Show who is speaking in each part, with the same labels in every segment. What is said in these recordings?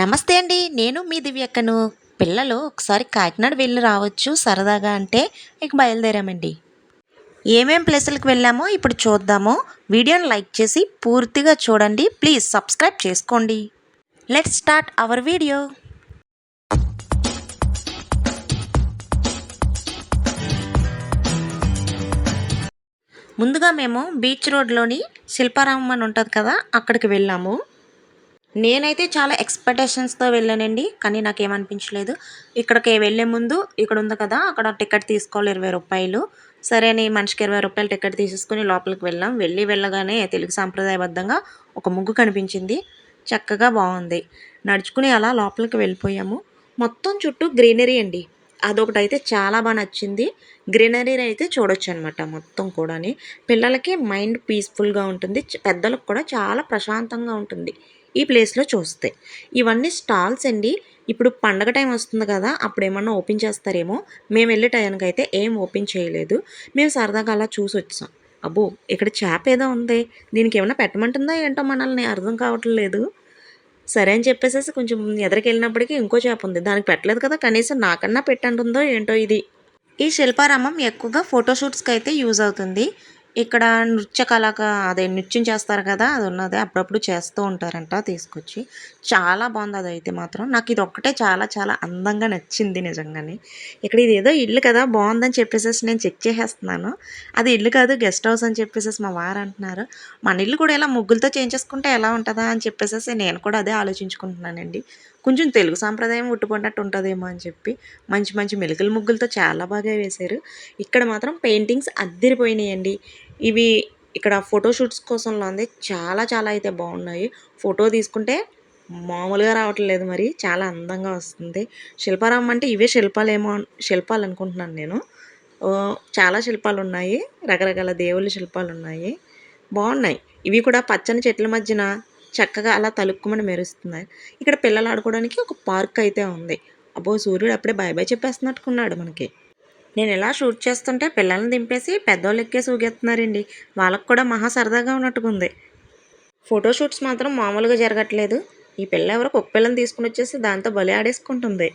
Speaker 1: నమస్తే అండి నేను మీ దివ్యక్కను. పిల్లలు ఒకసారి కాకినాడ వెళ్ళి రావచ్చు సరదాగా అంటే మీకు బయలుదేరామండి. ఏమేం ప్లేసులకు వెళ్ళామో ఇప్పుడు చూద్దాము. వీడియోని లైక్ చేసి పూర్తిగా చూడండి ప్లీజ్ సబ్స్క్రైబ్ చేసుకోండి. Let's start our video. ముందుగా మేము బీచ్ రోడ్లోని శిల్పారామం అని ఉంటుంది కదా అక్కడికి వెళ్ళాము. నేనైతే చాలా ఎక్స్పెక్టేషన్స్తో వెళ్ళానండి కానీ నాకేమనిపించలేదు. ఇక్కడికి వెళ్ళే ముందు ఇక్కడ ఉంది కదా అక్కడ టికెట్ తీసుకోవాలి ఇరవై రూపాయలు. సరే అని మనిషికి ఇరవై రూపాయలు టికెట్ తీసేసుకుని లోపలికి వెళ్ళాం. వెళ్ళి వెళ్ళగానే తెలుగు సాంప్రదాయబద్ధంగా ఒక ముగ్గు కనిపించింది. చక్కగా బాగుంది. నడుచుకుని అలా లోపలికి వెళ్ళిపోయాము. మొత్తం చుట్టూ గ్రీనరీ అండి. అదొకటి అయితే చాలా బాగా నచ్చింది. గ్రీనరీ అయితే చూడొచ్చు అనమాట మొత్తం కూడాని. పిల్లలకి మైండ్ పీస్ఫుల్గా ఉంటుంది. పెద్దలకు కూడా చాలా ప్రశాంతంగా ఉంటుంది. ఈ ప్లేస్లో చూస్తే. ఇవన్నీ స్టాల్స్ అండి. ఇప్పుడు పండగ టైం వస్తుంది కదా అప్పుడు ఏమన్నా ఓపెన్ చేస్తారేమో? మేము వెళ్ళే టైంకి అయితే ఏం ఓపెన్ చేయలేదు. మేము సరదాగా అలా చూసి వచ్చాం. అబ్బో ఇక్కడ చేప ఏదో ఉంది. దీనికి ఏమైనా పెట్టమంటుందా ఏంటో మనల్ని? అర్థం కావట్లేదు సరే అని చెప్పేసేసి కొంచెం ఎదరికి వెళ్ళినప్పటికీ ఇంకో చేప ఉంది. దానికి పెట్టలేదు కదా కనీసం నాకన్నా పెట్టంటుందో ఏంటో ఇది. ఈ శిల్పారామం ఎక్కువగా ఫోటోషూట్స్కి అయితే యూజ్ అవుతుంది. ఇక్కడ నృత్య కళాక అదే నృత్యం చేస్తారు కదా అది ఉన్నది అప్పుడప్పుడు చేస్తూ ఉంటారంట తీసుకొచ్చి. చాలా బాగుంది అది అయితే మాత్రం. నాకు ఇది ఒక్కటే చాలా చాలా అందంగా నచ్చింది నిజంగానే. ఇక్కడ ఇది ఏదో ఇల్లు కదా బాగుందని చెప్పేసి నేను చెక్ చేసేస్తున్నాను. అది ఇల్లు కాదు గెస్ట్ హౌస్ అని చెప్పేసి మా వారు అంటున్నారు. మన ఇల్లు కూడా ఇలా ముగ్గులతో చేయించేసుకుంటే ఎలా ఉంటుందా అని చెప్పేసి నేను కూడా అదే ఆలోచించుకుంటున్నానండి. కొంచెం తెలుగు సాంప్రదాయం ఉట్టుకున్నట్టు ఉంటుందేమో అని చెప్పి మంచి మంచి మెలికల ముగ్గులతో చాలా బాగా వేశారు. ఇక్కడ మాత్రం పెయింటింగ్స్ అద్దరిపోయినాయండి. ఇవి ఇక్కడ ఫోటోషూట్స్ కోసంలో ఉంది చాలా చాలా అయితే బాగున్నాయి. ఫోటో తీసుకుంటే మామూలుగా రావట్లేదు మరి చాలా అందంగా వస్తుంది. శిల్పారామం అంటే ఇవే శిల్పాలేమో శిల్పాలు అనుకుంటున్నాను నేను. చాలా శిల్పాలు ఉన్నాయి రకరకాల దేవుళ్ళ శిల్పాలు ఉన్నాయి బాగున్నాయి. ఇవి కూడా పచ్చని చెట్ల మధ్యన చక్కగా అలా తలుక్కుమని మెరుస్తున్నాయి. ఇక్కడ పిల్లలు ఆడుకోవడానికి ఒక పార్క్ అయితే ఉంది. అబ్బో సూర్యుడు అప్పుడే బాయ్ బాయ్ చెప్పేస్తున్నట్టుకున్నాడు మనకి. నేను ఇలా షూట్ చేస్తుంటే పిల్లల్ని దింపేసి పెద్దోళ్ళు ఎక్కేసి ఊగేస్తున్నారండి వాళ్ళకు కూడా మహా సరదాగా ఉన్నట్టుకుంది ఫోటోషూట్స్ మాత్రం మామూలుగా జరగట్లేదు. ఈ పిల్ల ఎవరో కుక్క పిల్లని తీసుకుని వచ్చేసి దాంతో బలి ఆడేసుకుంటుంది.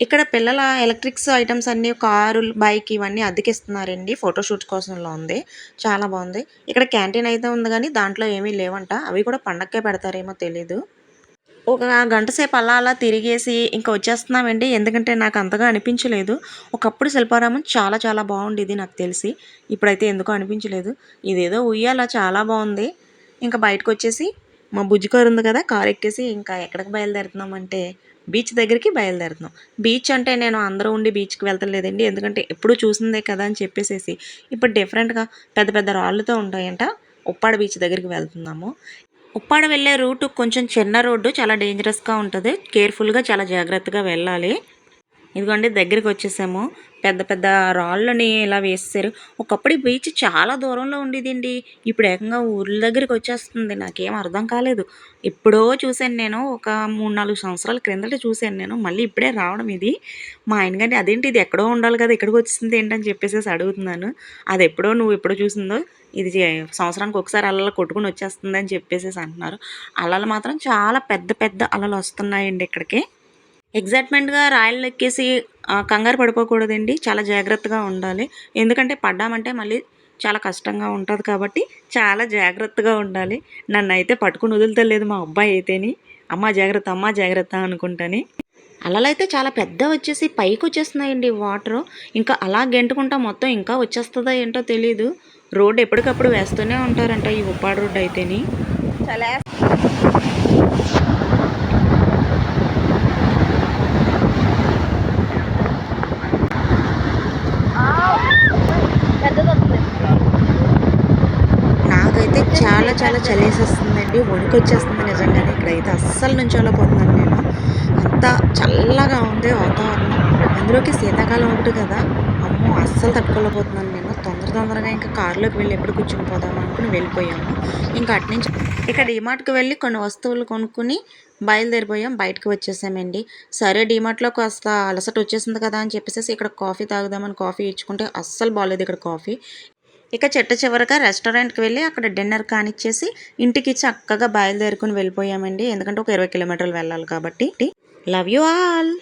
Speaker 1: ఇక్కడ పిల్లల ఎలక్ట్రిక్స్ ఐటమ్స్ అన్ని కారు బైక్ ఇవన్నీ అద్దెకిస్తున్నారండి. ఫోటోషూట్ కోసంలో ఉంది. చాలా బాగుంది. ఇక్కడ క్యాంటీన్ అయితే ఉంది కానీ దాంట్లో ఏమీ లేవంట. అవి కూడా పండక్కే పెడతారేమో తెలీదు. ఒక గంట సేపు అలా అలా తిరిగేసి ఇంకా వచ్చేస్తున్నామండి. ఎందుకంటే నాకు అంతగా అనిపించలేదు. ఒకప్పుడు శిల్పారామం చాలా చాలా బాగుండేది నాకు తెలిసి. ఇప్పుడైతే ఎందుకో అనిపించలేదు. ఇదేదో ఉయ్యాల చాలా బాగుంది. ఇంకా బయటకు వచ్చేసి మా బుజ్జి కారు ఉంది కదా కారు ఎక్కేసి ఇంకా ఎక్కడికి బయలుదేరుతున్నాం అంటే బీచ్ దగ్గరికి బయలుదేరుతున్నాం. బీచ్ అంటే నేను అందరూ ఉండి బీచ్కి వెళ్తలేదండి ఎందుకంటే ఎప్పుడూ చూసిందే కదా అని చెప్పేసేసి. ఇప్పుడు డిఫరెంట్గా పెద్ద పెద్ద రాళ్ళతో ఉంటాయంట. ఉప్పాడ బీచ్ దగ్గరికి వెళ్తున్నాము. ఉప్పాడ వెళ్ళే రూట్ కొంచెం చిన్న రోడ్డు చాలా డేంజరస్గా ఉంటుంది. కేర్ఫుల్గా చాలా జాగ్రత్తగా వెళ్ళాలి. ఇదిగోండి దగ్గరికి వచ్చేసాము. పెద్ద పెద్ద రాళ్ళని ఇలా వేసేసారు ఒకప్పుడు ఈ బీచ్ చాలా దూరంలో ఉండేదండి. ఇప్పుడు ఏకంగా ఊర్ల దగ్గరికి వచ్చేస్తుంది. నాకేం అర్థం కాలేదు. ఎప్పుడో చూశాను నేను. ఒక మూడు నాలుగు సంవత్సరాల క్రిందట చూశాను నేను. మళ్ళీ ఇప్పుడే రావడం ఇది. మా ఆయన గారిని అదేంటి ఇది ఎక్కడో ఉండాలి కదా ఇక్కడికి వచ్చింది ఏంటని చెప్పేసి అడుగుతున్నాను. అది ఎప్పుడో నువ్వు ఎప్పుడో చూసిందో ఇది సంవత్సరానికి ఒకసారి అలలు కొట్టుకుని వచ్చేస్తుంది అని చెప్పేసి అంటున్నారు. అలలు మాత్రం చాలా పెద్ద పెద్ద అలలు వస్తున్నాయండి ఇక్కడికి. ఎగ్జైట్మెంట్గా రాయలు ఎక్కేసి కంగారు పడిపోకూడదండి. చాలా జాగ్రత్తగా ఉండాలి. ఎందుకంటే పడ్డామంటే మళ్ళీ చాలా కష్టంగా ఉంటుంది కాబట్టి చాలా జాగ్రత్తగా ఉండాలి. నన్ను అయితే పట్టుకుని వదులుతలేదు మా అబ్బాయి అయితేని. అమ్మ జాగ్రత్త అమ్మ జాగ్రత్త అనుకుంటాని. అయితే చాలా పెద్ద వచ్చేసి పైకి వచ్చేస్తున్నాయండి వాటర్. ఇంకా అలా గెంటుకుంటా మొత్తం ఇంకా వచ్చేస్తుందా ఏంటో తెలియదు రోడ్డు ఎప్పటికప్పుడు వేస్తూనే ఉంటారంట ఈ ఉప్పాడు రోడ్డు అయితేని. నాకైతే చాలా చాలా చలేసేస్తుందండి. వణుకు వచ్చేస్తుంది నిజంగానే ఇక్కడైతే. అస్సలు నుంచోలేకపోతున్నాను నేను. అంత చల్లగా ఉంది వాతావరణం. అందులోకి శీతాకాలం ఒకటి కదా. అమ్మో అస్సలు తట్టుకోలేకపోతున్నాను నేను. తొందర తొందరగా ఇంకా కారులోకి వెళ్ళి ఎప్పుడు కూర్చుని పోదాం అనుకుని వెళ్ళిపోయాము ఇంకా అటు నుంచి ఇక డిమార్ట్కి వెళ్ళి కొన్ని వస్తువులు కొనుక్కుని బయలుదేరిపోయాం. బయటకు వచ్చేసామండి. సరే డిమార్ట్లో కాస్త అలసట వచ్చేసింది కదా అని చెప్పేసి ఇక్కడ కాఫీ తాగుదామని కాఫీ ఇచ్చుకుంటే అస్సలు బాగాలేదు ఇక్కడ కాఫీ. ఇక చెట్ట చివరగా రెస్టారెంట్కి వెళ్ళి అక్కడ డిన్నర్ కానిచ్చేసి ఇంటికి చక్కగా బయలుదేరుకుని వెళ్ళిపోయామండి. ఎందుకంటే ఒక ఇరవై కిలోమీటర్లు వెళ్ళాలి కాబట్టి. Love you all